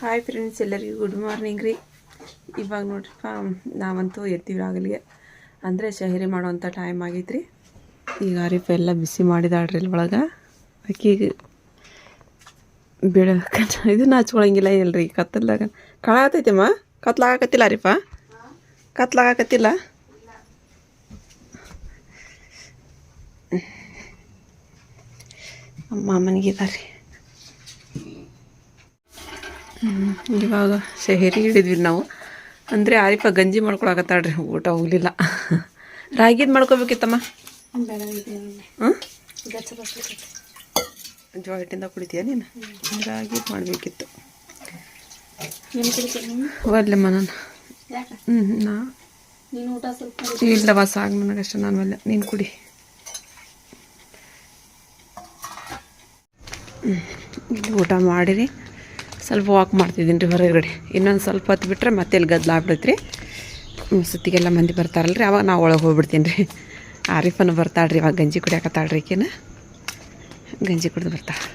Hi friends ಎಲ್ಲರಿಗೂ good morning ರೀ. ಇವಾಗ ನೋಡ್ರಿಪ್ಪ ನಾವಂತೂ ಎತ್ತೀವಿ ಆಗಲಿಗೆ ಅಂದರೆ ಶಹರಿ ಮಾಡುವಂಥ ಟೈಮ್ ಆಗೈತ್ರಿ. ಈಗ ಆರಿಫ ಎಲ್ಲ ಬಿಸಿ ಮಾಡಿದಾಳ್ರಿ ಇಲ್ಲಿ ಒಳಗೆ. ಅಕ್ಕಿಗೆ ಬೇಡ ಇದನ್ನ ಹಚ್ಕೊಳಂಗಿಲ್ಲ ಇಲ್ಲರಿ ಕತ್ತಲ್ದಾಗ. ಕಾಣಾಕತ್ತೈತಮ್ಮ? ಕತ್ಲಾಗಕತ್ತಿಲ್ಲ ಆರಿಫ ಕತ್ಲಾಗಕತ್ತಿಲ್ಲ? ಅಮ್ಮ ಮನೆಗಿದ್ದಾರೆ ಇವಾಗ ಸೆಹರಿ ಹಿಡಿದ್ವಿ ನಾವು. ಅಂದರೆ ಆರಿಪ ಗಂಜಿ ಮಾಡ್ಕೊಳಕತ್ತಾಳ್ರಿ. ಊಟ ಹೋಗಲಿಲ್ಲ. ರಾಗಿದ್ ಮಾಡ್ಕೋಬೇಕಿತ್ತಮ್ಮ? ಹಿಟ್ಟಿಂದ ಕುಡಿತೀಯ ನೀನು? ರಾಗಿದ್ ಮಾಡಬೇಕಿತ್ತು. ಒಲ್ಲೆಮ್ಮ ನಾನು. ಹ್ಞೂ ನಾ ಇಲ್ಲವ ಸಾಕು ನನಗಷ್ಟೇ, ನಾನು ಒಲ್ಲೆ ನೀನು ಕುಡಿ. ಇಲ್ಲಿ ಊಟ ಮಾಡಿರಿ. ಸ್ವಲ್ಪ ವಾಕ್ ಮಾಡ್ತಿದ್ದೀನಿ ರೀ ಹೊರಗಡೆ. ಇನ್ನೊಂದು ಸ್ವಲ್ಪ ಹೊತ್ತು ಬಿಟ್ಟರೆ ಮತ್ತೆ ಇಲ್ಲಿ ಗದ್ದಲ ರೀ ಸುತ್ತಿಗೆಲ್ಲ ಮಂದಿ ಬರ್ತಾರಲ್ಲ ರೀ ಅವಾಗ ನಾವು ಒಳಗೆ ಹೋಗ್ಬಿಡ್ತೀನಿ ರೀ. ಆರಿಫನು ಬರ್ತಾಳ್ರಿ, ಇವಾಗ ಗಂಜಿ ಕುಡಿಯಾಕತ್ತಾಳ್ರಿ ಈಕಿನ. ಗಂಜಿ ಕುಡಿದು ಬರ್ತಾಳೆ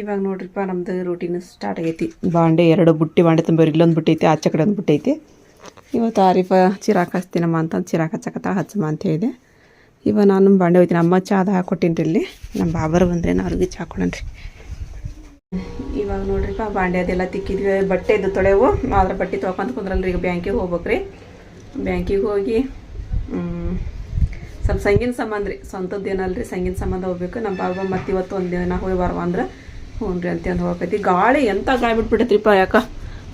ಇವಾಗ ನೋಡ್ರಿಪ್ಪ ನಮ್ಮದು ರೂಟೀನ್ ಸ್ಟಾರ್ಟ್ ಆಗೈತಿ. ಬಾಂಡೆ, ಎರಡು ಬುಟ್ಟಿ ಬಾಂಡೆ ತುಂಬೋರು ಇಲ್ಲೊಂದು ಬುಟ್ಟಿ ಐತಿ, ಆಚೆ ಕಡೆ ಒಂದು ಬುಟ್ಟಿ ಐತಿ. ಇವತ್ತು ಆರಿಫ ಚಿರಾಕ್ ಹಚ್ತೀನಮ್ಮ ಅಂತಂದು ಚಿರಾಕ್ ಹಚ್ಚಕತ್ತ ಹಚ್ಚಮ್ಮ ಅಂತ ಹೇಳಿದೆ. ಇವಾಗ ನಾನು ಬಾಂಡೆ ಹೋಗ್ತೀನಿ ಅಮ್ಮ ಚಾದ ಹಾಕೊಟ್ಟಿನಿ ರೀ ಇಲ್ಲಿ. ನಮ್ಮ ಬಾಬರು ಬಂದ್ರೆ ನಾ ಅವ್ರಿಗೆ ಚಾ ಕೊಡೋಣ್ರಿ. ಇವಾಗ ನೋಡ್ರಿಪ್ಪ ಬಾಂಡೆ ಅದೆಲ್ಲ ತಿಕ್ಕಿದ್ವಿ. ಬಟ್ಟೆ ಇದ್ದು ತೊಳೆವು. ಆದ್ರೆ ಬಟ್ಟೆ ತೊಳ್ಕೊಂತ ಕುಂದ್ರಲ್ರಿ. ಈಗ ಬ್ಯಾಂಕಿಗೆ ಹೋಗ್ಬೇಕ್ರಿ. ಬ್ಯಾಂಕಿಗೆ ಹೋಗಿ ಸ್ವಲ್ಪ ಸಂಗಿನ ಸಂಬಂಧ ರೀ. ಸ್ವಂತದ್ದು ಸಂಗಿನ ಸಂಬಂಧ ಹೋಗ್ಬೇಕು. ನಮ್ಮ ಬಾಬಾ ಮತ್ತೆ ಇವತ್ತು ಒಂದು ದಿನ ಹೋಗಿ ಬರುವ ಅಂದ್ರೆ ಹ್ಞೂ ರೀ ಅಂತಂದು ಹೋಗ್ತೈತಿ ಗಾಳಿ ಎಂಥ ಗಾಳಿ ಬಿಟ್ಬಿಟ್ಟೈತ್ರಿಪ್ಪ ಯಾಕ?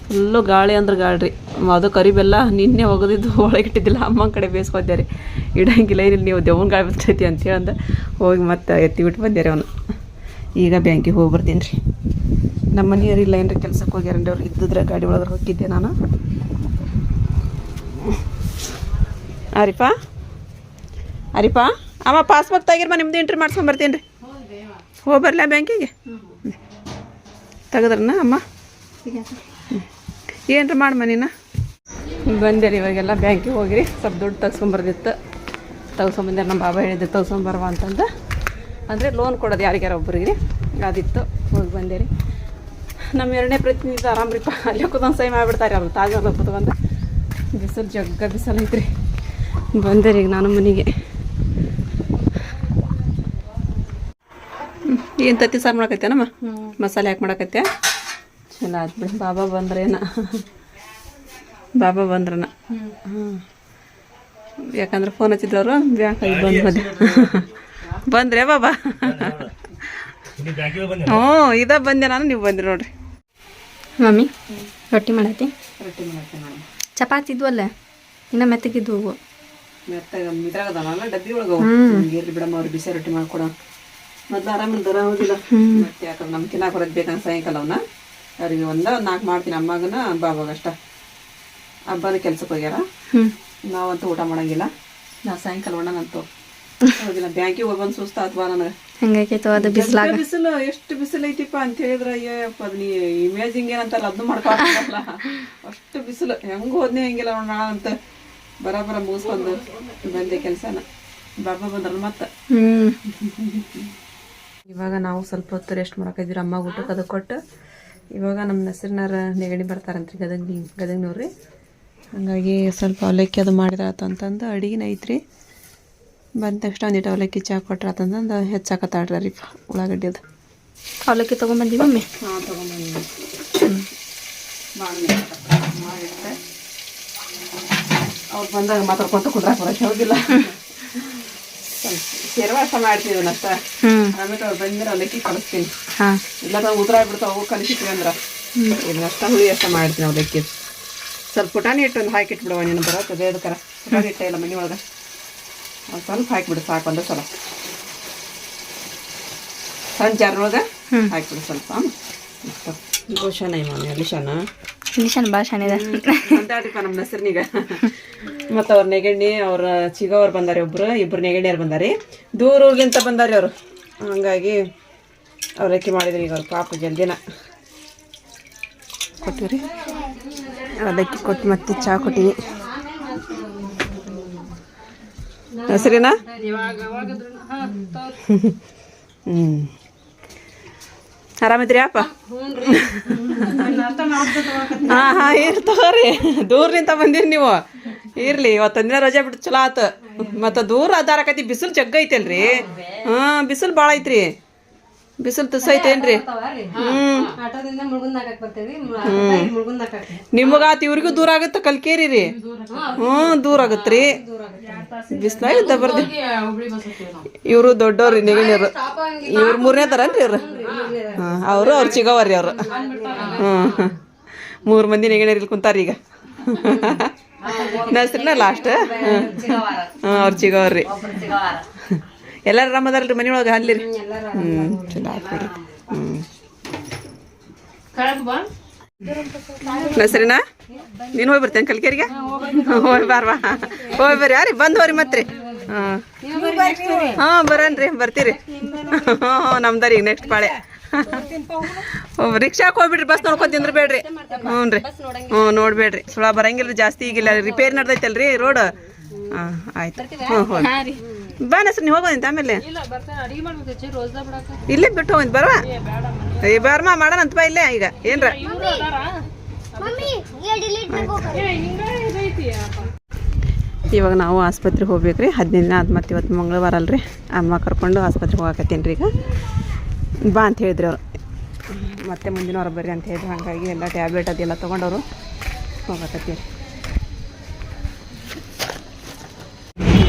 ಫುಲ್ಲು ಗಾಳಿ ಅಂದ್ರೆ ಗಾಳಿ ರೀ. ಅದು ಕರಿಬೆಲ್ಲ ನಿನ್ನೆ ಒಗದಿದ್ದು ಒಳಗಿಟ್ಟಿದ್ದಿಲ್ಲ ಅಮ್ಮನ ಕಡೆ ಬೇಯಿಸ್ಕೊದ್ದೆ ರೀ. ಇಡಂಗಿಲ್ಲ, ಏನಿಲ್ಲ, ನೀವು ದೇವನ ಗಾಳಿ ಬಿಡ್ತೈತಿ ಅಂತ ಹೇಳಂದ ಹೋಗಿ ಮತ್ತೆ ಎತ್ತಿ ಬಿಟ್ಟು ಬಂದೆ ಅವನು. ಈಗ ಬ್ಯಾಂಕಿಗೆ ಹೋಗಿ ಬರ್ತೀನಿ ರೀ. ನಮ್ಮ ಮನೆಯವ್ರು ಇಲ್ಲ ಏನ್ರಿ, ಕೆಲ್ಸಕ್ಕೆ ಹೋಗ್ಯಾರನ್ರಿ ಅವ್ರು ಇದ್ದಿದ್ರೆ ಗಾಡಿ ಒಳಗೆ ಹೋಗಿದ್ದೆ ನಾನು. ಅರಿಪ ಅರಿಪ ಅಮ್ಮ ಪಾಸ್ಬುಕ್ ತೆಗಿರ್ಮ ನಿಮ್ದು ಎಂಟ್ರಿ ಮಾಡ್ಸ್ಕೊಂಬರ್ತೀನಿ ರೀ. ಹೋಗಿ ಬರಲ ಬ್ಯಾಂಕಿಗೆ? ತೆಗದ್ರನ ಅಮ್ಮ? ಏನ್ರಿ ಮಾಡಮ್ಮ ನೀನು? ಬಂದೆ ರೀ ಇವಾಗೆಲ್ಲ ಬ್ಯಾಂಕಿಗೆ ಹೋಗಿರಿ ಸ್ವಲ್ಪ ದುಡ್ಡು ತೆಗ್ಸ್ಕೊಂಬರ್ದಿತ್ತು ತೆಗ್ಸ್ಕೊಂಬಂದೆ ನಮ್ಮ ಬಾಬಾ ಹೇಳಿದ್ದೆ ತೆಗ್ಸ್ಕೊಂಬರ್ವ ಅಂತಂದು. ಅಂದರೆ ಲೋನ್ ಕೊಡೋದು ಯಾರಿಗಾರ ಒಬ್ಬರಿಗೆ ರೀ ಅದಿತ್ತು. ಹೋಗಿ ಬಂದೆ ರೀ. ನಮ್ಮ ಎರಡನೇ ಪ್ರತಿನಿಧಿ ಆರಾಮ್ರಿಪ್ಪ. ಅಲ್ಲೇ ಕೂತ್ಕೊಂಡು ಸೈ ಮಾಡಿಬಿಡ್ತಾರೆ ಅವ್ರು. ತಾಜ್ ಕೂತ್ಕೊಂಡು ಬಿಸಿಲು ಜಗ್ಗ ಬಿಸಿಲು ಐತ್ರಿ. ಬಂದೆ ರೀ ಈಗ ನಾನು ಮನೆಗೆ. ಏನು ತತ್ತಿ ಸಾರು ಮಾಡಕತ್ತೇನಮ್ಮ ಮಸಾಲೆ ಹಾಕಿ ಮಾಡಕತ್ತೆ ಚಲೋ ಆಯ್ತು ಬಿಡಿ. ಬಾಬಾ ಬಂದ್ರೇನ? ಬಾಬಾ ಬಂದ್ರನ? ಹ್ಞೂ ಯಾಕಂದ್ರೆ ಫೋನ್ ಹಚ್ಚಿದ್ದವರು ಬ್ಯಾಂಕ್ ಆಗಿ ಬಂದು ಬಂದೆ. ಬಂದ್ರೆ ಬಾಬಾ ಹ್ಞೂ ಇದ ಬಂದೆ ನಾನು ನೀವು ಬಂದ್ರಿ ನೋಡ್ರಿ. ಮಮ್ಮಿ ರೊಟ್ಟಿ ಮಾಡತ್ತಿ? ರೊಟ್ಟಿ ಮಾಡತ್ತೆ ನಾನು ಚಪಾತಿ ಇದ್ವಲ್ಲ ಇನ್ನ ಮೆತ್ತಗಿದ್ವು ಮೆತ್ತಾಗ ಇದ್ರಾಗದಾನಲ್ಲ ಡಬ್ಬಿ ಒಳಗೆ ಇರ್ಲಿ ಬಿಡಮ್ಮ ಅವ್ರು ಬಿಸಿ ರೊಟ್ಟಿ ಮಾಡ್ಕೊಡ. ಮೊದ್ಲು ಆರಾಮಿಲ್ಲ ದರ ಹೋಗಿಲ್ಲ ಮತ್ತೆ ಯಾಕಂದ್ರೆ ನಮ್ಗೆ ತಿನ್ನಾಕ ಬರೋದು ಬೇಕಂತ ಸಾಯಂಕಾಲ ಅವನ್ನ ಅವ್ರಿಗೆ ಒಂದ ನಾಲ್ಕು ಮಾಡ್ತೀನಿ ಅಮ್ಮಗನ ಬಾಬಾಗಷ್ಟ ಹಬ್ಬನ ಕೆಲ್ಸಕ್ಕೆ ಹೋಗ್ಯಾರ. ಹ್ಞೂ ನಾವಂತೂ ಊಟ ಮಾಡಂಗಿಲ್ಲ. ನಾವು ಸಾಯಂಕಾಲ ಹೋಗಿಲ್ಲ ಬ್ಯಾಂಕಿಗೆ ಹೋಗಿ ಬಂದು ಸುಸ್ತ ಅಥವಾ ನನಗೆ ಹೆಂಗಾಕೈತವ ಅದು ಬಿಸ್ಲಾಗ? ಬಿಸಿಲು ಎಷ್ಟು ಬಿಸಿಲು ಐತಿಪ್ಪ ಅಂತ ಹೇಳಿದ್ರೆ ಅಯ್ಯಪ್ಪ ಅದ್ ನೀ ಇಮೇಜಿಂಗ್ ಏನಂತಾರಲ್ಲ ಅದನ್ನು ಮಾಡ್ಕೊಳಲ್ಲ ಅಷ್ಟು ಬಿಸಿಲು ಹೆಂಗ್ ಹೋದ್ನೆ ಹೆಂಗಿಲ್ಲ ನೋಡೋಣ ಅಂತ ಬರಾಬರ ಮುಗಿಸ್ಕೊಂಡು ಬಂದೆ ಕೆಲಸನ. ಬಾಬಾ ಬಂದ್ರಲ್ಲ ಮತ್ತೆ? ಇವಾಗ ನಾವು ಸ್ವಲ್ಪ ಹೊತ್ತು ರೆಸ್ಟ್ ಮಾಡಕ್ಕಿದ್ವಿ ಅಮ್ಮ ಊಟಕ್ಕೆ ಅದು ಕೊಟ್ಟು. ಇವಾಗ ನಮ್ಮ ಹೆಸರಿನಾರ ನೆಗಡಿ ಬರ್ತಾರಂತ್ರಿ ಗದಗ ಗದಗ್ನವ್ರಿ ಹಾಗಾಗಿ ಸ್ವಲ್ಪ ಅವಲಕ್ಕಿ ಅದು ಮಾಡಿದ್ರಾತು ಅಂತಂದು ಅಡಿಗೆನ ಐತ್ರಿ. ಬಂದ ತಕ್ಷಣ ಒಂದಿಟ್ಟು ಅವಲಕ್ಕಿ ಚಾ ಕೊಟ್ರಾತಂದು ಹೆಚ್ಚಾಕತ್ತಾಡ್ರಿ ರೀ ಉಳ್ಳಾಗಡ್ಡಿ ಅದು ಅವಲಕ್ಕಿ ತೊಗೊಂಬಂದಿ ಮಮ್ಮಿ? ಹಾಂ ತೊಗೊಂಬಂದಿನಿ ಮಾಡಿಟ್ಟೆ. ಅವ್ರು ಬಂದಾಗ ಮಾತಾಡ್ಕೊಂತ ಕುಂದ್ರಾಕ ಬರೋಕೆ ಹೋಗಿಲ್ಲ. ಶೇರ್ವಾಸ ಮಾಡ್ತೀವಿ ಅಷ್ಟ ಆಮೇಲೆ ಅವ್ರು ಬಂದ್ರೆ ಅವಲಕ್ಕಿ ಕಳಿಸ್ತೀನಿ. ಹಾಂ. ಇಲ್ಲ ನಾವು ಉದ್ರ ಆಗ್ಬಿಡ್ತಾವ ಅವು ಕಲಿಸಿದ್ವಿ ಅಂದ್ರೆ. ಅಷ್ಟ ಹುಳಿ ಅಷ್ಟ ಮಾಡ್ತೀನಿ ಅವಲಕ್ಕಿ. ಸ್ವಲ್ಪ ಪುಟಾಣಿ ಇಟ್ಟು ಒಂದು ಹಾಕಿಟ್ಬಿಡುವ ನೀನು ಬರೋಕೆ ಅದೇ ಪುಟಾಣಿ ಹಿಟ್ಟ ಇಲ್ಲ ಮನೆ ಒಳಗೆ ಒಂದು ಸ್ವಲ್ಪ ಹಾಕಿಬಿಡು ಸಾಕು ಒಂದು ಸಲ. ಸಣ್ಣ ಜಾರ್ನೊಳಗೆ ಹಾಕಿಬಿಡು ಸ್ವಲ್ಪ. ಇಮಾನಿ ಅಲಿಶಾನ ನಿಶಾನ್ ಭಾಳ ಚೆನ್ನಾಗಿದೆ ಅಂತಾಡ್ರಿಪ್ಪ ನಮ್ಮ ಹೆಸರಿನೀಗ. ಮತ್ತು ಅವ್ರ ನೆಗಣ್ಣಿ ಅವ್ರ ಚಿಗವ್ರು ಬಂದಾರೆ ಒಬ್ಬರು ಇಬ್ಬರು ನೆಗಣ್ಣಿಯರು ಬಂದಾರೆ. ದೂರ ಊರ್ಲಿಂತ ಬಂದಾರೆ ಅವರು. ಹಂಗಾಗಿ ಅವಲಕ್ಕಿ ಮಾಡಿದ್ರಿ ಈಗ ಅವ್ರ ಪಾಪ ಜಲ್ದಿನ ಕೊಟ್ಟಿವ್ರಿ ಅದಕ್ಕೆ ಕೊಟ್ಟು ಮತ್ತೆ ಚಹಾ ಕೊಟ್ಟಿವಿ ಹೆಸರಿನ? ಹ್ಞೂ ಆರಾಮಿದ್ರಿ ಅಪ್ಪ? ಹಾ ಹಾ ಇರ್ ತಗೋರಿ. ನಿಂತ ಬಂದಿರಿ ನೀವು. ಇರ್ಲಿ ಇವತ್ತಂದಿನ ರಜೆ ಬಿಟ್ಟು ಚಲೋ ಆತು. ಮತ್ತ ದೂರ ಅದಾರಕತಿ ಬಿಸಿಲು ಜಗ್ಗ ಐತಲ್ರಿ. ಹಾ ಬಿಸಿಲು ಭಾಳ ಐತ್ರಿ. ಬಿಸಿಲು ತುಸ ಐತೇನ್ರಿ ಹ್ಮ್. ನಿಮಗಾತ್ ಇವ್ರಿಗೂ ದೂರ ಆಗತ್ತ ಕಲ್ಕೇರಿ ರೀ? ಹ್ಮ್ ದೂರ ಆಗತ್ರಿ ಬಿಸಿಲಾಗ ಬರ್ದಿ ಇವರು ದೊಡ್ಡವ್ರಿ ನೆಗಣಿಯರು ಇವ್ರು ಮೂರನೇ ತರನ್ರಿ ಇವ್ರು? ಹಾಂ ಅವರು ಅವ್ರು ಚಿಗವರ್ರಿ ಅವ್ರು. ಹ್ಮ್. ಮೂರು ಮಂದಿ ನೆಗಣಿಯರ್ ಇಲ್ಲಿ ಕುಂತಾರ ಈಗ. ನಸ್ರಿನ ಲಾಸ್ಟ್. ಹ್ಮ್ ಅವ್ರು ಚಿಗವರ್ರಿ ಎಲ್ಲಾರು ಆರಾಮದಾರಲ್ರಿ ಮನೆಯೊಳಗೆ ಅಲ್ಲಿ ರೀ? ಹ್ಞೂ ಚಲೋ ಆಯ್ತು ಬಿಡ್ರಿ. ಹ್ಞೂ ನಸರಿನಾ ನೀನು ಹೋಗಿ ಬರ್ತೇನೆ ಕಲ್ಕೇರಿಗೆ? ಹೋಗಿ ಬಾರ್ವಾ ಹೋಗಿ ಬರ್ರಿ ಯಾರಿ ಬಂದು ಹೋರಿ ಮತ್ತೆ? ಹಾಂ. ಹಾಂ ಬರನ್ರಿ ಬರ್ತೀರಿ. ಹ್ಞೂ ನಮ್ದಾರಿ ಈಗ ನೆಕ್ಸ್ಟ್ ಪಾಳೆ. ರಿಕ್ಷಾಕ್ ಹೋಗ್ಬಿಡ್ರಿ ಬಸ್ ನೋಡ್ಕೊಂಡ್ ತಿಂದ್ರ ಬೇಡ್ರಿ. ಹ್ಞೂ ರೀ. ಹ್ಞೂ ನೋಡ್ಬೇಡ್ರಿ. ಸುಳ ಬರಂಗಿಲ್ಲ ಜಾಸ್ತಿ ಈಗಿಲ್ಲ ರಿಪೇರಿ ನಡ್ದೈತಲ್ರಿ ರೋಡ್. ಹಾಂ ಆಯ್ತು. ಹ್ಞೂ ಹೋಗಿ. ಬಾ ನಸ್ರಿ ನೀವು ಹೋಗೋದಿಂತ ಆಮೇಲೆ. ಇಲ್ಲೇ ಬಿಟ್ಟು ಹೋಗಿ ಬರವಾ? ಏ ಮಾಡೋಣ ಮಾಡೋಣಂತ ಬಾ ಇಲ್ಲೇ ಈಗ. ಏನ್ರ? ಇವಾಗ ನಾವು ಆಸ್ಪತ್ರೆಗೆ ಹೋಗ್ಬೇಕ್ರಿ. ಹದಿನೈದು ದಿನ ಆದ ಮತ್ತೆ ಇವತ್ತು ಮಂಗಳವಾರ ಅಲ್ರಿ. ಅಮ್ಮ ಕರ್ಕೊಂಡು ಆಸ್ಪತ್ರೆಗೆ ಹೋಗಾಕತ್ತೀನಿ ರೀ ಈಗ. ಬಾ ಅಂತ ಹೇಳಿದ್ರಿ ಅವ್ರು. ಮತ್ತೆ ಮುಂದಿನ ವಾರ ಬರ್ರಿ ಅಂತ ಹೇಳಿದ್ರು. ಹಾಗಾಗಿ ಎಲ್ಲ ಟ್ಯಾಬ್ಲೆಟ್ ಅದೆಲ್ಲ ತೊಗೊಂಡವರು ಹೋಗಕತ್ತೀವಿ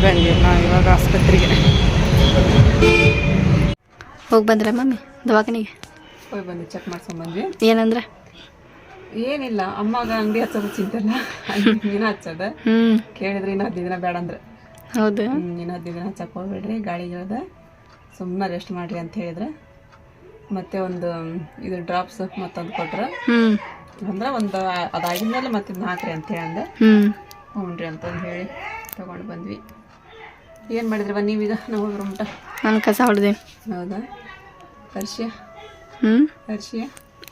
ಬಂದಿವಿ ನಾವು ಇವಾಗ ಆಸ್ಪತ್ರೆಗೆ. ಹೋಗಿ ಬಂದ್ರೆ ಮಮ್ಮಿ? ದವಾಖಾನಿಗೆ? ಹೋಗಿ ಬಂದು ಚೆಕ್ ಮಾಡ್ಸ್ಕೊಂಬಂದ್ವಿ ಏನಂದ್ರೆ? ಏನಿಲ್ಲ ಅಮ್ಮಾಗ ಅಂಗಡಿ ಹಚ್ಚೋದು ಚಿಂತಲ್ಲ. ದಿನ ಹಚ್ಚೋದ? ಕೇಳಿದ್ರೆ ಇನ್ನು ಹದಿನೈದು ದಿನ ಬೇಡ ಅಂದ್ರೆ. ಹೌದು. ಇನ್ನ ಹದಿನೈದು ದಿನ ಹಚ್ಚಕ್ಕೆ ಹೋಗ್ಬೇಡ್ರಿ ಗಾಳಿ ಹೇಳ್ದೆ ಸುಮ್ಮನೆ ರೆಸ್ಟ್ ಮಾಡಿರಿ ಅಂತ ಹೇಳಿದ್ರೆ. ಮತ್ತೆ ಒಂದು ಇದು ಡ್ರಾಪ್ಸ್ ಮತ್ತೊಂದು ಕೊಟ್ರು. ಅಂದ್ರೆ ಒಂದು ಅದಾಗಿದ್ಮೇಲೆ ಮತ್ತೆ ಹಾಕ್ರಿ ಅಂತ ಹೇಳಂದ. ಹ್ಞೂ ರೀ ಅಂತಂದು ಹೇಳಿ ತೊಗೊಂಡು ಬಂದ್ವಿ. ಏನು ಮಾಡಿದ್ರವ ನೀವೀಗ? ನಾವು ಹೋಗ್ರ ಊಟ. ನಾನು ಕಸ ಹೊಡೆದೆ. ಹೌದಾ? ಹರ್ಷಿಯ? ಹ್ಞೂ ಹರ್ಷಿಯ?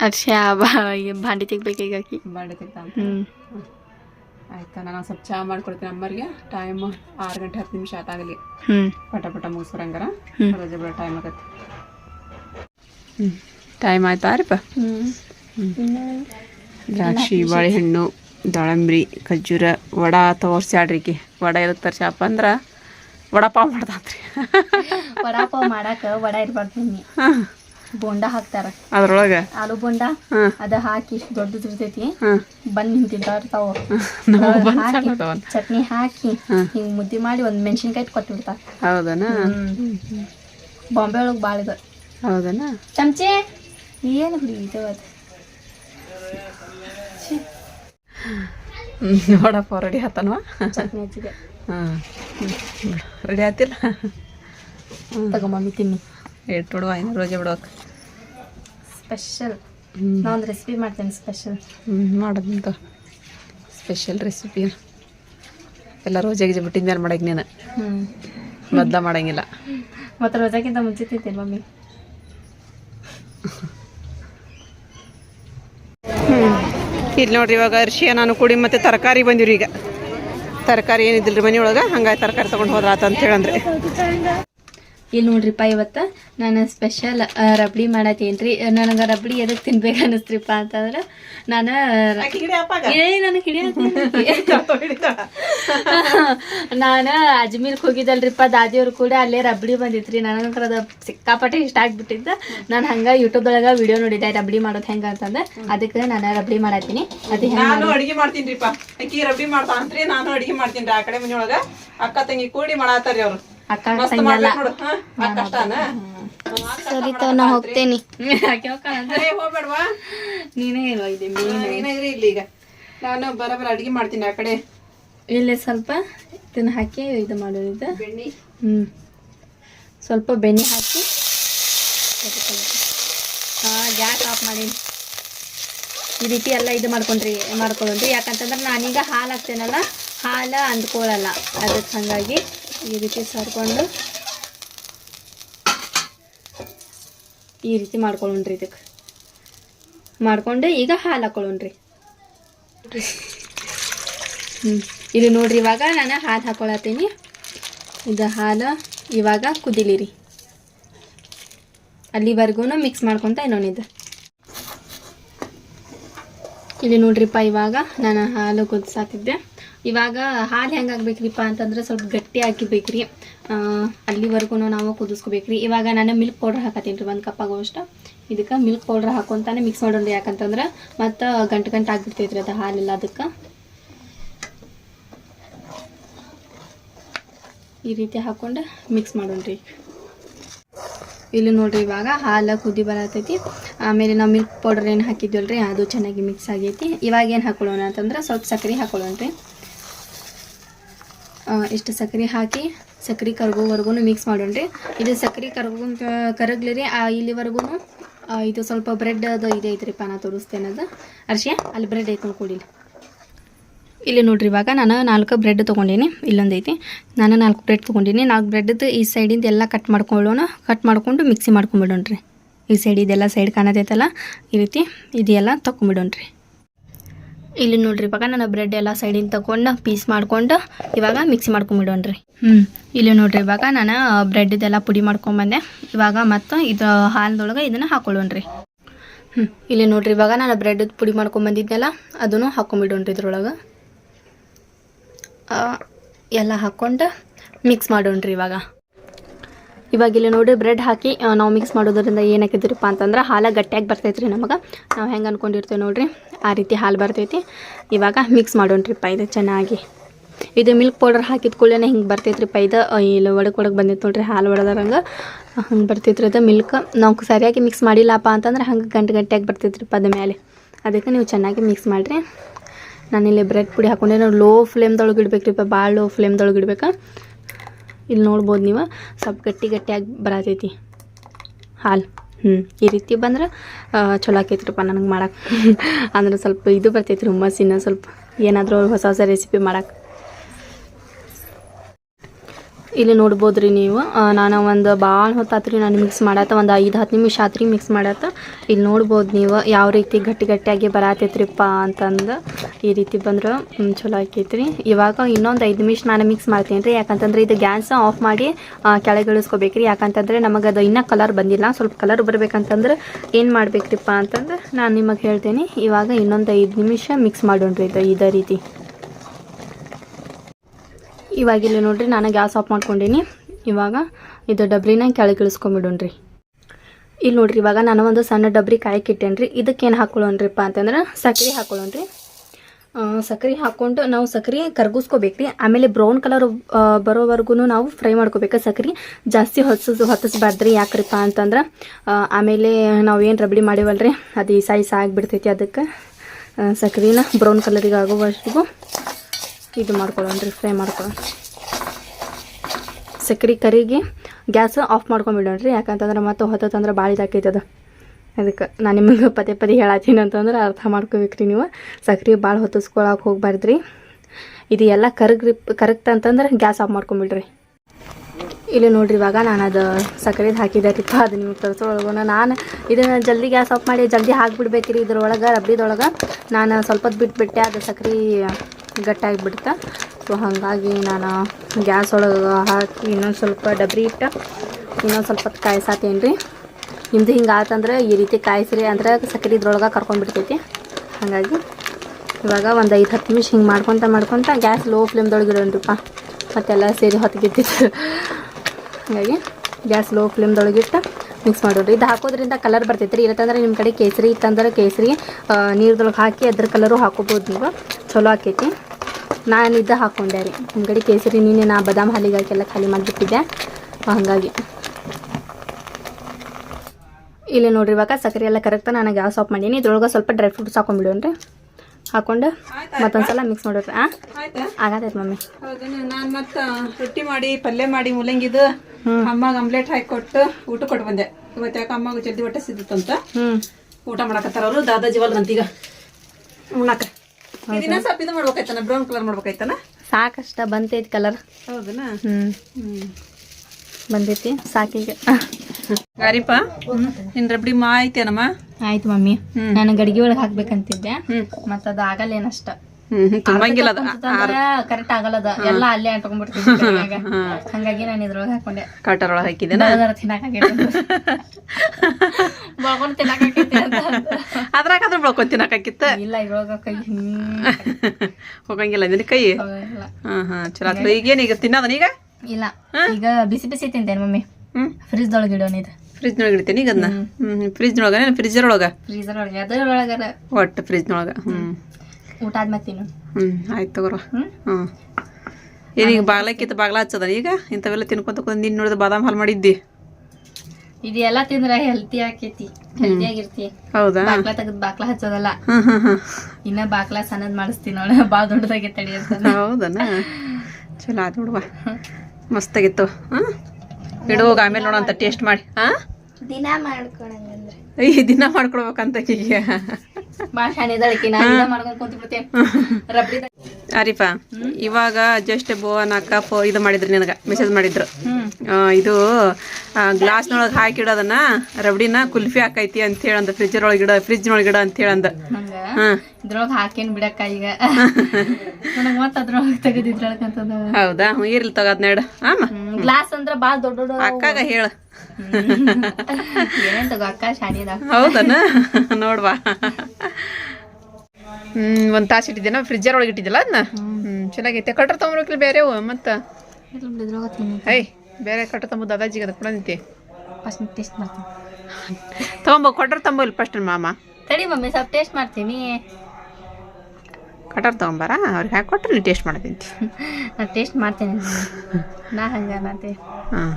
ಅರ್ಶಿಯ ಬಾ ಈಗ ಭಾಂಡಿ ತೆಗ್ಬೇಕು ಈಗ ಆಕಿ. ಬಾಂಡೆ ತೆಗ್ದ ಹ್ಞೂ ಆಯ್ತಾ ನಾನು ಸ್ವಲ್ಪ ಚಹಾ ಮಾಡ್ಕೊಡ್ತೀನಿ ಅಮ್ಮರಿಗೆ. ಟೈಮ್ ಆರು ಗಂಟೆ ಹತ್ತು ನಿಮಿಷ ಆತಾಗಲಿ. ಹ್ಞೂ ಪಟ ಪಟ ಮುಗಿಸ್ರಂಗಾರ. ರಜೆ ಬಿಡೋ ಟೈಮ್ ಆಗತ್ತೆ. ಹ್ಞೂ ಟೈಮ್ ಆಯ್ತಾ ರೀಪ? ದ್ರಾಕ್ಷಿ ಬಾಳೆಹಣ್ಣು ದಾಳಂಬ್ರಿ ಖರ್ಜೂರ ವಡ ತೋರ್ಸ್ಯಾಡ್ರಿಕಿ ವಡ ಎದಕ್ಕೆ ತರ್ಸ್ಯಾಪ ಅಂದ್ರೆ ವಡಪಾವ್ ಮಾಡ್ದಂತ್ರಿ ವಡಾಪಾವ್ ಮಾಡಾಕ ವಡ ಇರ್ಬಾರ್ದು ಮಮ್ಮಿ. ಬೋಂಡಾ ಹಾಕ್ತಾರ. ಅದ್ರೊಳಗ? ಆಲೂ ಬೋಂಡ ಅದು ಹಾಕಿ ದೊಡ್ಡದು ಇರ್ತೈತಿ. ಹಾಂ. ಬಂದ್ ಹಾಕಿ ಸಣ್ಣದವನ್ ಚಟ್ನಿ ಹಾಕಿ ಹಿಂಗೆ ಮುದ್ದೆ ಮಾಡಿ ಒಂದ್ ಮೆಣಸಿನ್ಕಾಯಿ ಕೊಟ್ಬಿಡ್ತಾರ ಹೌದನಾ? ಬಾಂಬೆ ಒಳಗ್ ಭಾಳ ಇದು. ಹೌದನ? ಚಮಚೆ? ಏನು ಹುಡುಗಿ ಇದು ಅದು? ನೋಡಪ್ಪ ರೆಡಿ ಆತನವ? ಚಟ್ನಿ ಹಚ್ಚಿದೆ ಹಾಂ ರೆಡಿ ಆತಿಲ್ಲ? ತಗೋ ಮಮ್ಮಿ ತಿನ್ನಿ. ಏಟ್ ಬಿಡುವ ಐನೂರು ರೋಜೆ ಬಿಡುವಕ್ಕೆ ಸ್ಪೆಷಲ್ ಒಂದು ರೆಸಿಪಿ ಮಾಡ್ತೇನೆ ಸ್ಪೆಷಲ್ ಹ್ಞೂ ಮಾಡೋದಂತ ಸ್ಪೆಷಲ್ ರೆಸಿಪಿ ಎಲ್ಲ ರೋಜೆ ಗಿಜೆ ಏನು ಮಾಡಕ್ಕೆ ನೀನು? ಮೊದ್ಲ ಮಾಡಂಗಿಲ್ಲ. ಮತ್ತು ರೋಜಾಕ್ಕಿಂತ ಮುಂಚೆ ತಿಂತೀನಿ ಮಮ್ಮಿ ಇಲ್ಲಿ ನೋಡ್ರಿ ಇವಾಗ ಅರ್ಶಿಯ ನಾನು ಕುಡಿ ಮತ್ತು ತರಕಾರಿ ಬಂದಿವ್ರಿ ಈಗ. ತರಕಾರಿ ಏನಿದ್ದಿಲ್ಲ ಮನೆ ಒಳಗೆ ಹಂಗಾಗಿ ತರಕಾರಿ ತೊಗೊಂಡು ಹೋದ್ರೆ ಆತ ಅಂತ ಹೇಳಂದ್ರಿ. ಇಲ್ಲಿ ನೋಡ್ರಿಪ್ಪ ಇವತ್ತು ನಾನು ಸ್ಪೆಷಲ್ ರಬ್ಡಿ ಮಾಡತ್ತೇನ್ರಿ. ನನಗೆ ರಬ್ಡಿ ಎದಕ್ಕೆ ತಿನ್ಬೇಕು ಅನಿಸ್ತ್ರಿಪ್ಪ ಅಂತಂದ್ರೆ ನಾನು ಏ ನನಗೆ ನಾನು ಅಜ್ಮೀರ್ಗೆ ಹೋಗಿದ್ದಲ್ರಿಪ್ಪ ದಾದಿಯವ್ರು ಕೂಡ ಅಲ್ಲೇ ರಬ್ಡಿ ಬಂದಿತ್ರಿ. ನನಗೆ ಅದು ಸಿಕ್ಕಾಪಟ್ಟೆ ಇಷ್ಟ ಆಗ್ಬಿಟ್ಟಿದ್ದ ನಾನು ಹಂಗೆ ಯೂಟ್ಯೂಬ್ದೊಳಗೆ ವಿಡಿಯೋ ನೋಡಿದ್ದೆ ರಬ್ಡಿ ಮಾಡೋದು ಹೆಂಗೆ ಅಂತಂದ್ರೆ ಅದಕ್ಕೆ ನಾನು ರಬ್ಡಿ ಮಾಡತ್ತೀನಿ. ಅದು ಹೆಂಗೆ ನಾನು ಮಾಡ್ತೀನಿ ರೀಪ್ಪ ಅಕ್ಕಿ ರಬ್ಡಿ ಮಾಡ್ತಾ ಅಂತ್ರಿ ನಾನು ಅಡುಗೆ ಮಾಡ್ತೀನಿ ಆ ಕಡೆ ಮನೆಯೊಳಗೆ. ಅಕ್ಕ ತಂಗಿ ಕೂಡಿ ಮಾಡಾತಾರಿ ಅವ್ರು. ಅಕ್ಕ ಸರಿ ತಗೋ ನಾ ಹೋಗ್ತೇನಿ. ಹೋಗ್ಬೇಡ್ವಾ? ನೀನೇ ಹೋಗಿದೆ ನೀನೇ? ಇರಿ ಇಲ್ಲಿ ಈಗ. ನಾನು ಬರಬರ ಅಡಿಗೆ ಮಾಡ್ತೀನಿ ಆ ಕಡೆ. ಇಲ್ಲಿ ಸ್ವಲ್ಪ ಇದನ್ನ ಹಾಕಿ ಇದು ಮಾಡೋದು ಬೆಣ್ಣಿ. ಹ್ಞೂ ಸ್ವಲ್ಪ ಬೆಣ್ಣೆ ಹಾಕಿ ಹಾಂ ಗ್ಯಾಸ್ ಆಫ್ ಮಾಡೀನಿ. ಈ ರೀತಿ ಎಲ್ಲ ಇದು ಮಾಡ್ಕೊಂಡ್ರಿ ಮಾಡ್ಕೊಳ್ಳೋದು. ಯಾಕಂತಂದ್ರೆ ನಾನೀಗ ಹಾಲು ಹಾಕ್ತೇನಲ್ಲ? ಹಾಲು ಅಂದ್ಕೊಳ್ಳಲ್ಲ. ಅದಕ್ಕೆ ಹಾಗಾಗಿ ಈ ರೀತಿ ಸಾರ್ಕೊಂಡು ಈ ರೀತಿ ಮಾಡ್ಕೊಳ್ಳೋಣ್ರಿ ಇದಕ್ಕೆ. ಮಾಡಿಕೊಂಡು ಈಗ ಹಾಲು ಹಾಕೊಳ್ಳೋಣ್ರಿ. ಹ್ಞೂ ಇದು ನೋಡ್ರಿ ಇವಾಗ ನಾನು ಹಾಲು ಹಾಕೊಳತ್ತೀನಿ. ಇದು ಹಾಲು ಇವಾಗ ಕುದಿಲಿರಿ. ಅಲ್ಲಿವರೆಗೂ ಮಿಕ್ಸ್ ಮಾಡ್ಕೊತ ಇನ್ನೊಂದಿದ್ದು ಇಲ್ಲಿ ನೋಡ್ರಿಪ್ಪ ಇವಾಗ ನಾನು ಹಾಲು ಕುದಿಸಾತಿದ್ದೆ. ಇವಾಗ ಹಾಲು ಹೆಂಗೆ ಆಗ್ಬೇಕ್ರಿಪ್ಪ ಅಂತಂದ್ರೆ ಸ್ವಲ್ಪ ಗಟ್ಟಿ ಹಾಕಿಬೇಕ್ರಿ ಅಲ್ಲಿವರೆಗೂ ನಾವು ಕುದಿಸ್ಕೋಬೇಕ್ರಿ. ಇವಾಗ ನಾನು ಮಿಲ್ಕ್ ಪೌಡ್ರ್ ಹಾಕತ್ತೀನಿ ರೀ ಒಂದು ಕಪ್ ಆಗೋಷ್ಟು ಇದಕ್ಕೆ ಮಿಲ್ಕ್ ಪೌಡ್ರ್ ಹಾಕೊಂತಾನೆ ಮಿಕ್ಸ್ ಮಾಡೋಣ ಯಾಕಂತಂದ್ರೆ ಮತ್ತು ಗಂಟು ಗಂಟು ಆಗಿಬಿಡ್ತೈತ್ರಿ ಅದು ಹಾಲೆಲ್ಲ ಅದಕ್ಕೆ. ಈ ರೀತಿ ಹಾಕೊಂಡು ಮಿಕ್ಸ್ ಮಾಡೋಣ್ರಿ. ಇಲ್ಲಿ ನೋಡ್ರಿ ಇವಾಗ ಹಾಲು ಕುದಿ ಬರತೈತಿ. ಆಮೇಲೆ ನಾವು ಮಿಲ್ಕ್ ಪೌಡರ್ ಏನು ಹಾಕಿದ್ವಲ್ರಿ ಅದು ಚೆನ್ನಾಗಿ ಮಿಕ್ಸ್ ಆಗೈತಿ. ಇವಾಗ ಏನು ಹಾಕೊಳ್ಳೋಣ ಅಂತಂದ್ರೆ ಸ್ವಲ್ಪ ಸಕ್ಕರೆ ಹಾಕೊಳ್ಳೋಣ್ರಿ. ಆ, ಇಷ್ಟು ಸಕ್ಕರೆ ಹಾಕಿ ಸಕ್ಕರೆ ಕರಗೋವರೆಗೂ ಮಿಕ್ಸ್ ಮಾಡೋಣ್ರಿ. ಇದು ಸಕ್ಕರೆ ಕರಗು ಕರಗ್ಲಿ ರೀ ಇಲ್ಲಿವರೆಗೂ ಇದು ಸ್ವಲ್ಪ ಬ್ರೆಡ್ ಅದು ಇದೆ ಐತ್ರಿಪ್ಪ ನಾ ತೋರಿಸ್ತೇನೆ ಅದು. ಅರ್ಶಿ ಅಲ್ಲಿ ಬ್ರೆಡ್ ಐತೆ ನೋಡ್ಕೊಡಿ ಇಲ್ಲಿ ನೋಡ್ರಿ ಇವಾಗ ನಾನು ನಾಲ್ಕು ಬ್ರೆಡ್ ತೊಗೊಂಡೀನಿ ಇಲ್ಲೊಂದೈತಿ ನಾನು ನಾಲ್ಕು ಬ್ರೆಡ್ ತೊಗೊಂಡೀನಿ, ನಾಲ್ಕು ಬ್ರೆಡ್ದು ಈ ಸೈಡಿಂದ ಎಲ್ಲ ಕಟ್ ಮಾಡ್ಕೊಳ್ಳೋಣ ಕಟ್ ಮಾಡ್ಕೊಂಡು ಮಿಕ್ಸಿ ಮಾಡ್ಕೊಂಬಿಡೋಣ್ರಿ. ಈ ಸೈಡ್ ಇದೆಲ್ಲ ಸೈಡ್ ಕಾಣತೈತಲ್ಲ, ಈ ರೀತಿ ಇದೆಲ್ಲ ತೊಗೊಂಬಿಡೋಣ್ರಿ ಇಲ್ಲಿ ನೋಡ್ರಿ ಇವಾಗ ನಾನು ಬ್ರೆಡ್ ಎಲ್ಲ ಸೈಡಿಂದ ತಗೊಂಡು ಪೀಸ್ ಮಾಡ್ಕೊಂಡು ಇವಾಗ ಮಿಕ್ಸ್ ಮಾಡ್ಕೊಂಬಿಡೋಣ್ರಿ. ಹ್ಞೂ ಇಲ್ಲಿ ನೋಡ್ರಿ ಇವಾಗ ನಾನು ಬ್ರೆಡ್ದೆಲ್ಲ ಪುಡಿ ಮಾಡ್ಕೊಂಬಂದೆ. ಇವಾಗ ಮತ್ತು ಇದು ಹಾಲದೊಳಗೆ ಇದನ್ನು ಹಾಕೊಳ್ಳೋಣ್ರಿ. ಹ್ಞೂ ಇಲ್ಲಿ ನೋಡ್ರಿ ಇವಾಗ ನಾನು ಬ್ರೆಡ್ ಪುಡಿ ಮಾಡ್ಕೊಂಬಂದಿದ್ನಲ್ಲ ಅದನ್ನು ಹಾಕೊಂಬಿಡೋಣ್ರಿ ಇದ್ರೊಳಗೆ. ಎಲ್ಲ ಹಾಕ್ಕೊಂಡು ಮಿಕ್ಸ್ ಮಾಡೋಣ್ರಿ ಇವಾಗ. ಇವಾಗ ಇಲ್ಲಿ ನೋಡ್ರಿ ಬ್ರೆಡ್ ಹಾಕಿ ನಾವು ಮಿಕ್ಸ್ ಮಾಡೋದ್ರಿಂದ ಏನಾಕಿದ್ರಿಪ್ಪ ಅಂತಂದ್ರೆ ಹಾಲು ಗಟ್ಟಿಯಾಗಿ ಬರ್ತೈತೆ ರೀ ನಮಗೆ. ನಾವು ಹೆಂಗೆ ಅಂದ್ಕೊಂಡಿರ್ತೇವೆ ನೋಡಿರಿ, ಆ ರೀತಿ ಹಾಲು ಬರ್ತೈತಿ. ಇವಾಗ ಮಿಕ್ಸ್ ಮಾಡೋಣ್ರಿಪ್ಪ ಇದು ಚೆನ್ನಾಗಿ. ಇದು ಮಿಲ್ಕ್ ಪೌಡರ್ ಹಾಕಿದ ಕೂಡಲೇ ಹಿಂಗೆ ಬರ್ತೈತ್ರಿಪ್ಪ ಇದು. ಇಲ್ಲಿ ಒಳಗೆ ಒಳಗೆ ಬಂದಿತ್ತು ನೋಡ್ರಿ, ಹಾಲು ಒಡೆದಂಗೆ ಹಂಗೆ ಬರ್ತೈತ್ರಿ ಅದು ಮಿಲ್ಕ್ ನಾವು ಸರಿಯಾಗಿ ಮಿಕ್ಸ್ ಮಾಡಿಲ್ಲಪ್ಪ ಅಂತಂದ್ರೆ ಹಂಗೆ ಗಂಟು ಗಂಟೆಯಾಗಿ ಬರ್ತೈತ್ರಿಪ್ಪ ಅದ ಮೇಲೆ ಅದಕ್ಕೆ ನೀವು ಚೆನ್ನಾಗಿ ಮಿಕ್ಸ್ ಮಾಡಿರಿ. ನಾನಿಲ್ಲಿ ಬ್ರೆಡ್ ಪುಡಿ ಹಾಕೊಂಡೆ, ನಾವು ಲೋ ಫ್ಲೇಮ್ದೊಳಗೆ ಇಡ್ಬೇಕ್ರಿಪ್ಪ ಭಾಳ ಲೋ ಫ್ಲೇಮ್ದೊಳಗೆ ಇಡ್ಬೇಕು? ಇಲ್ಲಿ ನೋಡ್ಬೋದು ನೀವು. ಸ್ವಲ್ಪ ಗಟ್ಟಿ ಗಟ್ಟಿಯಾಗಿ ಬರತೈತಿ. ಹಾಲು. ಹ್ಞೂ ಈ ರೀತಿ ಬಂದ್ರೆ ಚಲೋ ಆಕೈತ್ರಿಪ್ಪ ನನಗೆ ಮಾಡಕ್ಕೆ ಅಂದ್ರೆ ಸ್ವಲ್ಪ ಇದು ಬರ್ತೈತಿ ಹುಮ್ಮಸ್ಸಿನ ಸ್ವಲ್ಪ ಏನಾದರೂ ಹೊಸ ಹೊಸ ರೆಸಿಪಿ ಮಾಡಕ್ಕೆ ಇಲ್ಲಿ ನೋಡ್ಬೋದು ರೀ ನೀವು ನಾನು ಒಂದು ಭಾಳ ಹೊತ್ತಾತ್ರಿ ನಾನು ಮಿಕ್ಸ್ ಮಾಡತ್ತ ಒಂದು ಐದು, ಹತ್ತು ನಿಮಿಷ ಆತ್ರಿ ಮಿಕ್ಸ್ ಮಾಡತ್ತ ಇಲ್ಲಿ ನೋಡ್ಬೋದು ನೀವು ಯಾವ ರೀತಿ ಗಟ್ಟಿ ಗಟ್ಟಿಯಾಗಿ ಬರತೈತ್ರಿಪ್ಪ ಅಂತಂದು ಈ ರೀತಿ ಬಂದ್ರೆ ಚಲೋ ಆಕೈತ್ರಿ. ಇವಾಗ ಇನ್ನೊಂದು ಐದು ನಿಮಿಷ ನಾನು ಮಿಕ್ಸ್ ಮಾಡ್ತೀನಿ ರೀ ಯಾಕಂತಂದ್ರೆ ಇದು ಗ್ಯಾಸ್ ಆಫ್ ಮಾಡಿ ಕೆಳಗಿಳಿಸ್ಕೋಬೇಕ್ರಿ. ಕೆಳಗೆ ಇಳಿಸ್ಕೋಬೇಕ್ರಿ ಯಾಕಂತಂದ್ರೆ ನಮಗೆ ಅದು ಇನ್ನೂ ಕಲರ್ ಬಂದಿಲ್ಲ, ಸ್ವಲ್ಪ ಕಲರ್ ಬರ್ಬೇಕಂತಂದ್ರೆ ಏನು ಮಾಡ್ಬೇಕ್ರಿಪ್ಪ ಅಂತಂದು ನಾನು ನಿಮಗೆ ಹೇಳ್ತೀನಿ. ಇವಾಗ ಇನ್ನೊಂದು ಐದು ನಿಮಿಷ ಮಿಕ್ಸ್ ಮಾಡೋಣ್ರಿ ಇದು, ಇದೇ ರೀತಿ. ಇವಾಗ ಇಲ್ಲಿ ನೋಡ್ರಿ ನಾನು ಗ್ಯಾಸ್ ಆಫ್ ಮಾಡ್ಕೊಂಡೀನಿ. ಇವಾಗ ಇದು ಡಬ್ರಿನ ಕೆಳಗೆ ಇಳಿಸ್ಕೊಂಬಿಡೋಣ್ರಿ. ಇಲ್ಲಿ ನೋಡ್ರಿ ಇವಾಗ ನಾನು ಒಂದು ಸಣ್ಣ ಡಬ್ರಿ ಕಾಯಕ್ಕೆ ರೀ ಇದಕ್ಕೇನು ಹಾಕೊಳ್ಳೋಣ್ರಿಪ್ಪ ಅಂತಂದ್ರೆ ಸಕ್ಕರೆ ಹಾಕೊಳ್ಳೋಣ್ರಿ ಆ, ಸಕ್ಕರೆ ಹಾಕ್ಕೊಂಡು ನಾವು ಸಕ್ಕರೆ ಕರ್ಗಿಸ್ಕೋಬೇಕ್ರಿ. ಆಮೇಲೆ ಬ್ರೌನ್ ಕಲರ್ ಬರೋವರೆಗೂ ನಾವು ಫ್ರೈ ಮಾಡ್ಕೋಬೇಕು ಸಕ್ಕರೆ ಜಾಸ್ತಿ ಹೊತ್ಸೋದು ಹೊತ್ತಿಸ್ಬಾರ್ದು ರೀ ಯಾಕ್ರಿಪ್ಪ ಅಂತಂದ್ರೆ ಆಮೇಲೆ ನಾವು ಏನು ರಬಡಿ ಮಾಡಿವಲ್ರಿ? ಅದು ಈ ಆಗಿ ಆಗಿಬಿಡ್ತೈತಿ ಅದಕ್ಕೆ ಸಕ್ಕರೆನ ಬ್ರೌನ್ ಕಲರಿಗೆ ಆಗೋವರೆಗೂ ಇದು ಮಾಡ್ಕೊಳ್ಳೋಣ್ರಿ ಫ್ರೈ ಮಾಡ್ಕೊಳ್ಳೋಣ. ಸಕ್ಕರೆ ಕರಿಗೆ, ಗ್ಯಾಸ್ ಆಫ್ ಮಾಡ್ಕೊಂಬಿಡೋಣ್ರಿ ಯಾಕಂತಂದ್ರೆ ಮತ್ತೆ ಹೊತ್ತಂದ್ರೆ ಭಾಳ ಇದಾಕೈತೆ ಅದು. ಅದಕ್ಕೆ ನಾನು ನಿಮಗೆ ಪದೇ ಪದೇ ಹೇಳತ್ತೀನಿ ಅಂತಂದ್ರೆ ಅರ್ಥ ಮಾಡ್ಕೋಬೇಕ್ರಿ ನೀವು. ಸಕ್ರೆ ಭಾಳ ಹೊತ್ತಿಸ್ಕೊಳಕ್ಕೆ ಹೋಗ್ಬಾರ್ದ್ರಿ. ಇದು ಎಲ್ಲ ಕರಗ್ರಿ, ಕರಗ್ತ ಅಂತಂದ್ರೆ ಗ್ಯಾಸ್ ಆಫ್ ಮಾಡ್ಕೊಂಬಿಡ್ರಿ. ಇಲ್ಲಿ ನೋಡ್ರಿ ಇವಾಗ ನಾನು ಅದು ಸಕ್ಕರೆದು ಹಾಕಿದ್ದೆ ರೀಪ್ಪ ಅದು ನಿಮ್ಗೆ ತರಿಸೋಳಗ ನಾನು ಇದನ್ನು ಜಲ್ದಿ ಗ್ಯಾಸ್ ಆಫ್ ಮಾಡಿ ಜಲ್ದಿ ಹಾಕಿಬಿಡ್ಬೇಕ್ರಿ ಇದ್ರೊಳಗೆ, ರಬ್ಬಿದೊಳಗೆ. ನಾನು ಸ್ವಲ್ಪ ಹೊತ್ತು ಬಿಟ್ಬಿಟ್ಟೆ, ಅದು ಸಕ್ಕರೆ ಗಟ್ಟಾಗಿಬಿಡ್ತ. ಸೊ ಹಾಗಾಗಿ ನಾನು ಗ್ಯಾಸ್ ಒಳಗೆ ಹಾಕಿ ಇನ್ನೊಂದು ಸ್ವಲ್ಪ ಡಬ್ರಿ ಇಟ್ಟು ಇನ್ನೊಂದು ಸ್ವಲ್ಪ ಕಾಯಿಸಾತೀನಿ ರೀ. ನಿಮ್ದು ಹಿಂಗೆ ಆತಂದ್ರೆ ಈ ರೀತಿ ಕಾಯಿಸ್ರಿ ಅಂದ್ರೆ ಸಕ್ಕರೆ ಇದ್ರೊಳಗೆ ಕರ್ಕೊಂಡ್ಬಿಡ್ತೈತಿ. ಹಾಗಾಗಿ ಇವಾಗ ಒಂದು ಐದು ಹತ್ತು ನಿಮಿಷ ಹಿಂಗೆ ಮಾಡ್ಕೊತ ಮಾಡ್ಕೊತ ಗ್ಯಾಸ್ ಲೋ ಫ್ಲೇಮ್ದೊಳಗೆ ಇಡೋಣ್ರಿಪ್ಪ. ಮತ್ತೆಲ್ಲ ಸೇರಿ ಹೊತ್ತಿಗಿತ್ತಿತ್ತು ಹಾಗಾಗಿ ಗ್ಯಾಸ್ ಲೋ ಫ್ಲೇಮ್ದೊಳಗಿಟ್ಟು ಮಿಕ್ಸ್ ಮಾಡೋರಿ ಇದು ಹಾಕೋದ್ರಿಂದ ಕಲರ್ ಬರ್ತೈತೆ ರೀ ನಿಮ್ಮ ಕಡೆ ಕೇಸರಿ ಇತ್ತಂದ್ರೆ ಕೇಸರಿ ನೀರ್ದೊಳಗೆ ಹಾಕಿ ಅದ್ರ ಕಲರು ಹಾಕೋಬೋದು ನೀವು. ಚಲೋ ಆಕೈತಿ. ನಾನು ಇದು ಹಾಕೊಂಡೆ ರೀ. ನಿಮ್ಮ ಕಡೆ ಕೇಸರಿ, ನೀನೆ ನಾ ಬಾದಾಮ್ ಹಾಲಿಗೆ ಹಾಕಿ ಎಲ್ಲ ಖಾಲಿ ಮಾಡಿಬಿಟ್ಟಿದ್ದೆ. ಹಾಗಾಗಿ. ಇಲ್ಲಿ ಇವಾಗ ಸಕ್ಕರೆ ಎಲ್ಲ ಕರೆಕ್ಟ್ ನಾನು ಗ್ಯಾಸ್ ಆಫ್ ಮಾಡೀನಿ. ಇದ್ರೊಳಗೆ ಸ್ವಲ್ಪ ಡ್ರೈ ಫ್ರೂಟ್ಸ್ ಹಾಕೊಂಡ್ಬಿಡೋಣ್ರಿ ಹಾಕೊಂಡು. ಮತ್ತೊಂದ್ಸಲ ಮಿಕ್ಸ್ ಮಾಡಿದ್ರೆ ಆಗತೈತೆ ಮಮ್ಮಿ. ಹೌದು ನಾನು ಮತ್ತೆ ರೊಟ್ಟಿ ಮಾಡಿ ಪಲ್ಯ ಮಾಡಿ ಮೂಲಂಗಿದು ಅಮ್ಮಗೆ ಆಮ್ಲೆಟ್ ಹಾಕಿ ಕೊಟ್ಟು ಊಟ ಕೊಟ್ಟು ಬಂದೆ. ಇವತ್ತು ಯಾಕೆ ಅಮ್ಮಗೆ ಜಲ್ದಿ ಹೊಟ್ಟೆ ಸಿದ್ದಿತ್ತಂತ ಹ್ಞೂ ಊಟ ಮಾಡಕತ್ತಾರ ಅವರು ದಾದಾಜಿ ಹೊಲ್ ನಂತೀಗ ಉಣ್ಣಾಕ ಇದನ್ನ ಸ್ವಲ್ಪ ಇದು ಮಾಡ್ಬೇಕಾಯ್ತಾನ ಬ್ರೌನ್ ಕಲರ್ ಮಾಡ್ಬೇಕಾಯ್ತಾನ? ಸಾಕಷ್ಟ ಬಂತೈತಿ ಕಲರ್ ಹೌದನಾ? ಹ್ಞೂ ಹ್ಮ್. ಬಂದೈತಿ ಸಾಕೀಗ. ಗಾರಿಪ? ನಿನ್ ರಬ್ಡಿ ಮಾ ಐತೇನಮ್ಮ ಆಯ್ತು ಮಮ್ಮಿ. ನಾನು ಗಡಿಗೆ ಒಳಗೆ ಹಾಕ್ಬೇಕಂತಿದ್ದೆ. ಮತ್ತ ಅದ ಆಗಲ್ಲ ಆಗಲ್ಲೇನಷ್ಟ ತುಂಬಂಗಿಲ್ಲ ಅದು. ಕರೆಕ್ಟ್ ಆಗಲ್ಲದ ಎಲ್ಲ ಅಲ್ಲೇ ಅಂಟ್ಕೊಂಡ್ಬಿಡ್ತೀನಿ. ಹಂಗಾಗಿ ನಾನು ಇದ್ರೊಳಗೆ ಹಾಕೊಂಡೆ. ಕಟರ್ ಒಳಗೆ ತಿನ್ನಕಾಗೈತೆ ಬಳ್ಕೊಂಡು ತಿನ್ನಕಾಗೈತಿ ಅಂತ ಅದ್ರಾಗ ಅದ್ರ ಬಳ್ಕೊಂಡ್ ತಿನ್ನಕಾಕಿತ್ತ ಇಲ್ಲ ಇದ್ರೊಳಗ ಕೈ ಹಿಂಗ್ ಹೋಗಂಗಿಲ್ಲ ನಿನ್ನ ಕೈ. ಹಾ ಹಾ ಚಲೋ ಈಗ ಈಗೇನು ಈಗ ತಿನ್ನೋದನ ಈಗ? ಇಲ್ಲ. ಈಗ ಬಿಸಿ ಬಿಸಿ ತಿಂತೇನೆ ಮಮ್ಮಿ. ಹ್ಮ್. ಫ್ರಿಜ್ದೊಳಗೆ ಇಡೋಣ ಇದು. ಫ್ರಿಜ್ನೊಳಗೆ ಇಡ್ತೀನಿ ಈಗ ಅದನ್ನ ಹ್ಮ್. ಫ್ರಿಜ್ನೊಳಗ ಫ್ರಿಜರ್ ಒಳಗ ಒಳಗೆ ಅದರೊಳಗಾರ ಒಟ್ಟು ಫ್ರಿಜ್ನೊಳಗೆ ಹ್ಞೂ ಊಟ ಆದ್ಮೇಲೆ ತಿನ್ನು. ಹ್ಮ್ ಆಯ್ತು ತಗೋರ. ಹ್ಞೂ ಏನೀಗ ಬಾಗ್ಲಕ್ಕಿತ್ತು ಬಾಗ್ಲ ಹಚ್ಚದ ಈಗ? ಇಂಥವೆಲ್ಲ ತಿನ್ಕೊಂತ ಕುಂದ್ ನಿನ್ನ ನೋಡಿದ ಬಾದಾಮ್ ಹಾಲು ಮಾಡಿದ್ದಿ. ಇದೆಲ್ಲ ತಿಂದ್ರೆ ಹೆಲ್ತಿ ಆಕೈತಿ. ಹೆಲ್ತಿ ಆಗಿರ್ತಿ ಹೌದಾ? ಬಾಕ್ಲ ತೆಗೆದ್ ಬಾಕ್ಲ ಹಚ್ಚೋದಲ್ಲ. ಇನ್ನ ಬಾಕ್ಲ ಸಣ್ಣದ್ ಮಾಡಿಸ್ತೀನಿ ನೋಡ. ಬಾಳ ದೊಡ್ಡದಾಗಿ ತಡಿ ಅಂತ. ಹೌದನ? ಚಲೋ ಆಯ್ತು ನೋಡುವ. ಮಸ್ತಾಗಿತ್ತು. ಹಾಂ ಇಡುವಾಗ ಆಮೇಲೆ ನೋಡೋಂತ ಟೇಸ್ಟ್ ಮಾಡಿ. ಹಾಂ? ದಿನ ಮಾಡ್ಕೊಳಂಗಂದ್ರೆ. ಈ ದಿನ ಮಾಡ್ಕೊಳ್ಬೇಕಂತ ಈಗ ಅರಿಫಾ ಇವಾಗ ಜಸ್ಟ್ ಬೋವನ್ ಅಕ್ಕ ಇದು ಮಾಡಿದ್ರು ನಿನಗ ಮೆಸೇಜ್ ಮಾಡಿದ್ರು. ಇದು ಗ್ಲಾಸ್ ಇದು ಗ್ಲಾಸ್ನೊಳಗೆ ಹಾಕಿಡೋದನ್ನ ರಬಡಿನ ಕುಲ್ಫಿ ಹಾಕೈತಿ ಅಂತ ಹೇಳಂದ ಫ್ರಿಜ್ ಒಳಗಿಡ ಇಡ ಫ್ರಿಜ್ನೊಳಗೆ ಇಡ ಅಂತ ಹೇಳಂದ. ಹಂಗ ಹಾಂ. ಇದ್ರೊಳಗ ಹಾಕೇನ್ ಬಿಡಕ್ಕ ಈಗ? ಹೌದಾ? ಇರ್ಲಿ ತಗೋದ್ ನೋಡ ಆಮ. ಗ್ಲಾಸ್ ಅಂದ್ರ ಬಾಳ ದೊಡ್ಡ ದೊಡ್ಡ ಅಕ್ಕಾಗ ಹೇಳ. ಹೌದನ? ನೋಡ್ವಾ. ಹ್ಮ್ ಒಂದ್ ತಾಸು ಇಟ್ಟಿದ್ದೇನ ಫ್ರಿಜ್ಜರ್ ಒಳಗೆ ಇಟ್ಟಿದ್ದಿಲ್ಲ ಅದನ್ನ ಹ್ಮ್ ಚೆನ್ನಾಗೈತೆ. ಕಟ್ರ ತೊಗೊಂಬರ್ಕಿಲ್ಲ ಬೇರೆ ಮತ್ತ? ಐ ಬೇರೆ ಕಟ್ರ ತಂಬುದು ಅದಾಜಿಗೆ ಅದಕ್ಕೆ ಕೊಡಂತಿ ತಗೊಂಬ ಕೊಟ್ರ ತಂಬ ಇಲ್ಲಿ ಫಸ್ಟ್ ಮಾಮ. ತಡಿ ಮಮ್ಮಿ ಸ್ವಲ್ಪ ಟೇಸ್ಟ್ ಮಾಡ್ತೀನಿ. ಕಟರ್ ತಗೊಂಬಾರ? ಅವ್ರಿಗೆ ಹಾಕಿ ಕೊಟ್ರೆ ನೀ ಟೇಸ್ಟ್ ಮಾಡ್ತೀನಿ ನಾ ಟೇಸ್ಟ್ ಮಾಡ್ತೀನಿ ನಾ ಹಂಗ ಮಾಡ್ತೀನಿ ಹಾಂ.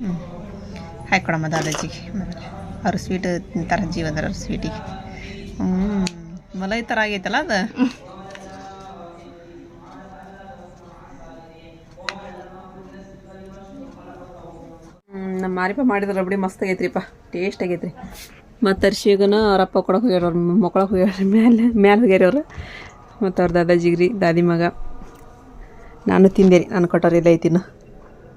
ಹ್ಞೂ ಹಾಕಿ ಕೊಡಮ್ಮ ದಾದಾಜಿಗೆ. ಅವ್ರ ಸ್ವೀಟ್ ತಿಂತಾರೆ ಜೀವನದ ಅವ್ರ ಸ್ವೀಟಿಗೆ ಹ್ಞೂ ಮಲೈ ಥರ ಆಗೈತಲ್ಲ ಅದು? ನಮ್ಮ ಮಾರಿಪ ಮಾಡಿದ ರಬಡಿ ಮಸ್ತ್ ಆಗೈತ್ರಿಪ್ಪ. ಟೇಸ್ಟ್ ಆಗೈತ್ರಿ. ಮತ್ತು ಅರ್ಶಿಗನ ಅವರಪ್ಪ ಕೊಡಕ್ಕೆ ಹೋಗ್ಯಾರ, ಅವ್ರ ಮಕ್ಕಳಕ್ಕೆ ಹೋಗ್ಯಾರ, ಮ್ಯಾಲೆ ಮ್ಯಾಲೆ ಹೋಗ್ಯಾರ ಅವ್ರು. ಮತ್ತು ಅವ್ರ ದಾದಾಜಿಗ್ರಿ, ದಾದಿ ಮಗ. ನಾನು ತಿಂದೆ ನಾನು ಕೊಟ್ಟೋರಿಲ್ಲ ಐತಿನ.